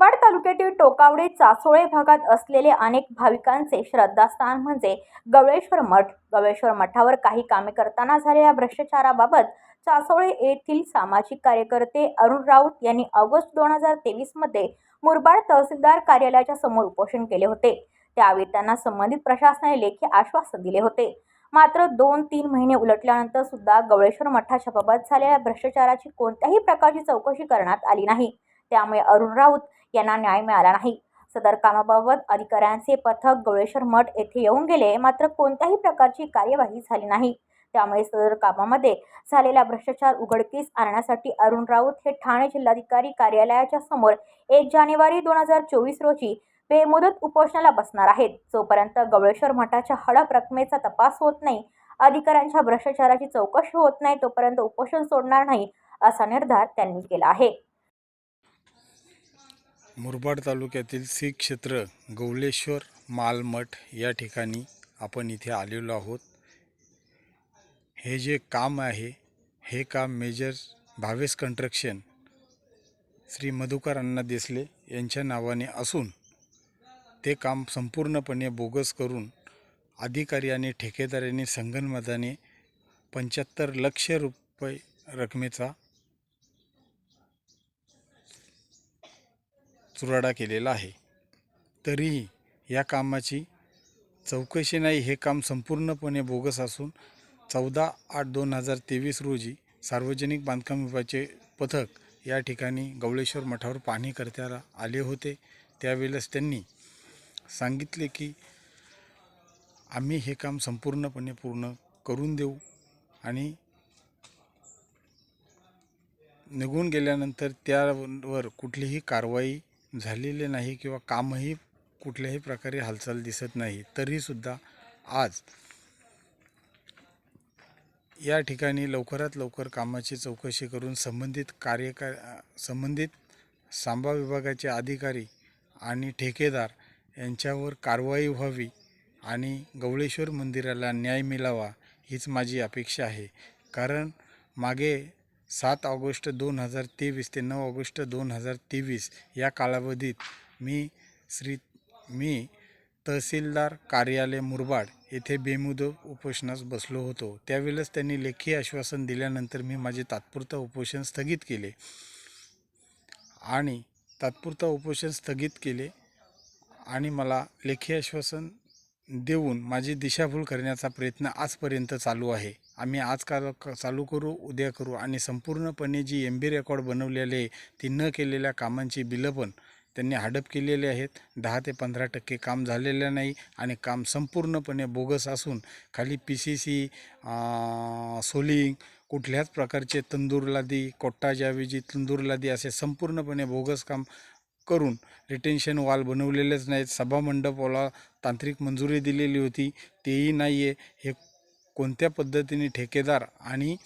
मुरबाड तालुक्यातील टोकावडे चासोळे भागात असलेले अनेक भाविकांचे श्रद्धास्थान म्हणजे गवळेश्वर मठ. गवळेश्वर मठावर काही कामे करताना झालेल्या भ्रष्टाचाराबाबत चासोळे येथील सामाजिक कार्यकर्ते अरुण राऊत यांनी ऑगस्ट दोन हजार तेवीसमध्ये मुरबाड तहसीलदार कार्यालयाच्या समोर उपोषण केले होते. त्यावेळी त्यांना संबंधित प्रशासनाने लेखी आश्वासन दिले होते. मात्र दोन तीन महिने उलटल्यानंतर सुद्धा गवळेश्वर मठाच्या बाबत झालेल्या भ्रष्टाचाराची कोणत्याही प्रकारची चौकशी करण्यात आली नाही. त्यामुळे अरुण राऊत यांना न्याय मिळाला नाही. सदर कामाबाबत अधिकाऱ्यांचे पथक गवळेश्वर मठ येथे येऊन गेले मात्र कोणत्याही प्रकारची कार्यवाही झाली नाही. त्यामुळे सदर कामामध्ये झालेला भ्रष्टाचार उघडकीस आणण्यासाठी अरुण राऊत हे ठाणे जिल्हाधिकारी कार्यालयाच्या समोर एक जानेवारी दोन हजार चोवीस रोजी बेमुदत उपोषणाला बसणार आहेत. जोपर्यंत गवळेश्वर मठाच्या हडप रकमेचा तपास होत नाही अधिकाऱ्यांच्या भ्रष्टाचाराची चौकशी होत नाही तोपर्यंत उपोषण सोडणार नाही असा निर्धार त्यांनी केला आहे. मुरबाड तालुक्यातील श्री क्षेत्र गौलेश्वर मालमठ या ठिकाणी आपण इथे आलेलो आहोत. हे जे काम आहे हे काम मेजर भावेस कंस्ट्रक्शन श्री मधुकर अण्णा देसले यांच्या नावाने असून ते काम संपूर्णपणे बोगस करून अधिकारी आणि ठेकेदारांनी संगनमताने पंच्याहत्तर लक्ष रुपये रकमेचा चुराडा केलेला आहे. तरीही या कामाची चौकशी नाही हे काम संपूर्णपणे बोगस असून चौदा आठ दोन हजार तेवीस रोजी सार्वजनिक बांधकाम विभागाचे पथक या ठिकाणी गवळेश्वर मठावर पाहणी करताना आले होते. त्यावेळेस त्यांनी सांगितले की आम्ही हे काम संपूर्णपणे पूर्ण करून देऊ. आणि निघून गेल्यानंतर त्यावर कुठलीही कारवाई झालेले नाही किंवा कामही कुठल्याही प्रकारे हालचाल दिसत नाही तरीसुद्धा आज या ठिकाणी लवकरात लवकर कामाची चौकशी करून संबंधित कार्यका संबंधित सांबा विभागाचे अधिकारी आणि ठेकेदार यांच्यावर कारवाई व्हावी आणि गवळेश्वर मंदिराला न्याय मिळावा हीच माझी अपेक्षा आहे. कारण मागे सात ऑगस्ट दोन हजार तेवीस ते नऊ ऑगस्ट दोन हजार तेवीस या कालावधीत मी श्री मी तहसीलदार कार्यालय मुरबाड येथे बेमुदत उपोषणास बसलो होतो. त्यावेळेस त्यांनी लेखी आश्वासन दिल्यानंतर मी माझे तात्पुरता उपोषण स्थगित केले. आणि तात्पुरता उपोषण स्थगित केले आणि मला लेखी आश्वासन देऊन माझी दिशाभूल करण्याचा प्रयत्न आजपर्यंत चालू आहे. आम्ही आज का क- चालू करू उद्या करू. आणि संपूर्णपणे जी एम बी रेकॉर्ड बनवलेले आहे ती न केलेल्या कामांची बिलं पण त्यांनी हडप केलेले आहेत. दहा ते पंधरा टक्के काम झालेलं नाही आणि काम संपूर्णपणे बोगस असून खाली पी सी सी सोलिंग कुठल्याच प्रकारचे तंदूरलादी कोट्टाच्याऐवजी तंदूर असे संपूर्णपणे बोगस काम करून रिटेन्शन वॉल बनवलेलेच नाहीत. सभामंडपाला तांत्रिक मंजुरी दिलेली होती. तेही नाही आहे हे कोणत्या पद्धतीने ठेकेदार आणि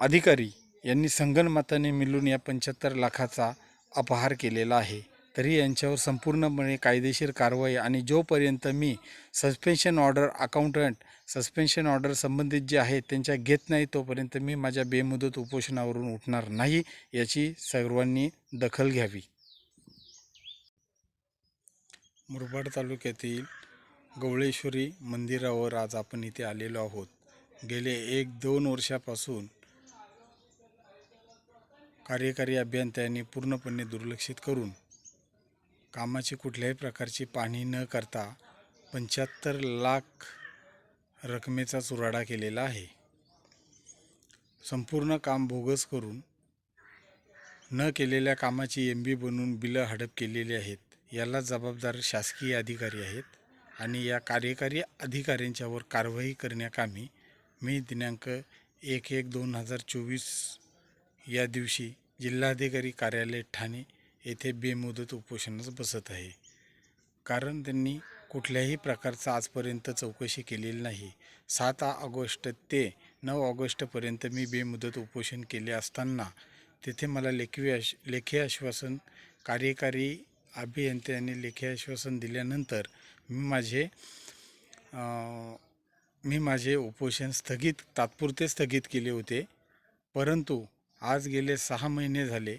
अधिकारी यांनी संगणमताने मिळून या पंच्याहत्तर लाखाचा अपहार केलेला आहे. तरी यांच्यावर संपूर्णपणे कायदेशीर कारवाई आणि जोपर्यंत मी suspension order accountant suspension order संबंधित जे आहे त्यांच्या घेत नाही तोपर्यंत मी माझ्या बेमुदत उपोषणावरून उठणार नाही याची सर्वांनी दखल घ्यावी. मुरबाड तालुक्यातील गवळेश्वरी मंदिरावर आज आपण इथे आलेलो आहोत. गेले एक दोन वर्षापासून कार्यकारी अभियंत्यांनी पूर्णपणे दुर्लक्षित करून कामाची कुठल्याही प्रकारची पाहणी न करता पंच्याहत्तर लाख रकमेचा चुराडा केलेला आहे. संपूर्ण काम बोगस करून न केलेल्या कामाची एम बी बनवून बिलं हडप केलेली आहेत. याला जबाबदार शासकीय अधिकारी आहेत. आणि या कार्यकारी अधिकाऱ्यांच्यावर कारवाई करण्याकामी मी दिनांक एक एक दोन हजार चोवीस या दिवशी जिल्हाधिकारी कार्यालय ठाणे येथे बेमुदत उपोषणास बसत आहे. कारण त्यांनी कुठल्याही प्रकारचा आजपर्यंत चौकशी केलेली नाही. सात ऑगस्ट ते नऊ ऑगस्टपर्यंत मी बेमुदत उपोषण केले असताना तेथे मला लेखी आश लेखी आश्वासन कार्यकारी अभियंत्याने लेखी आश्वासन दिल्यानंतर मी माझे मी माझे उपोषण स्थगित तात्पुरते स्थगित केले होते. परंतु आज गेले सहा महिने झाले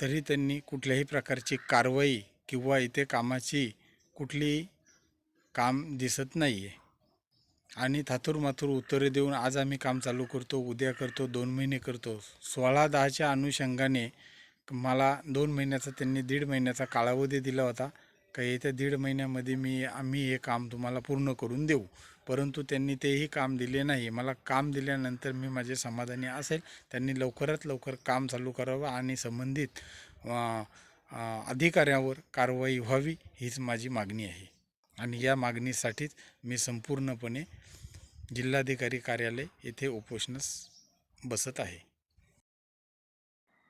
तरी त्यांनी कुठल्याही प्रकारची कारवाई किंवा इथे कामाची कुठलीही काम दिसत नाही आहे आणि थातूर माथूर उत्तरे देऊन आज आम्ही काम चालू करतो उद्या करतो दोन महिने करतो. सोळा दहाच्या अनुषंगाने मला दोन महिन्याचा त्यांनी दीड महिन्याचा कालावधी दिला होता. का येत्या दीड महिन्यामध्ये मी आम्ही हे काम तुम्हाला पूर्ण करून देऊ. परंतु त्यांनी तेही काम दिले नाही. मला काम दिल्यानंतर मी माझे समाधानी असेल. त्यांनी लवकरात लवकर काम चालू करावं आणि संबंधित अधिकाऱ्यावर कारवाई व्हावी हीच माझी मागणी आहे. आणि या मागणीसाठीच मी संपूर्णपणे जिल्हाधिकारी कार्यालय येथे उपोषणास बसत आहे.